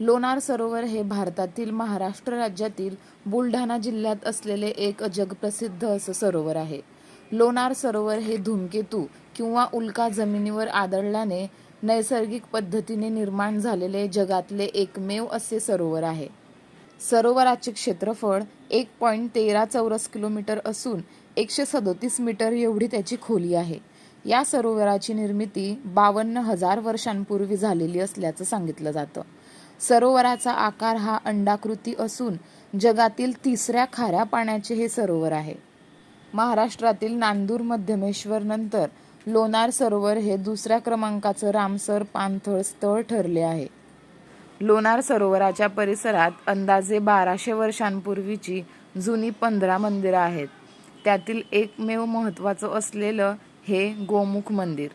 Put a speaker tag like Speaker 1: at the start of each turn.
Speaker 1: लोणार सरोवर हे भारतातील महाराष्ट्र राज्यातील बुलढाणा जिल्ह्यात असलेले एक जगप्रसिद्ध असं सरोवर आहे. लोणार सरोवर हे धूमकेतू किंवा उल्का जमिनीवर आदळल्याने नैसर्गिक पद्धतीने निर्माण झालेले जगातले एकमेव असे सरोवर आहे. सरोवराचे क्षेत्रफळ एक पॉईंट तेरा चौरस किलोमीटर असून एकशे सदोतीस मीटर एवढी त्याची खोली आहे. या सरोवराची निर्मिती बावन्न हजार वर्षांपूर्वी झालेली असल्याचं सांगितलं जातं. सरोवराचा आकार हा अंडाकृती असून जगातील तिसऱ्या खाऱ्या पाण्याचे हे सरोवर आहे. महाराष्ट्रातील नांदूर मध्यमेश्वर नंतर लोणार सरोवर हे दुसऱ्या क्रमांकाचं रामसर पाणथळ स्थळ ठरले आहे. लोणार सरोवराच्या परिसरात अंदाजे बाराशे वर्षांपूर्वीची जुनी पंधरा मंदिरं आहेत. त्यातील एकमेव महत्त्वाचं असलेलं हे गोमुख मंदिर.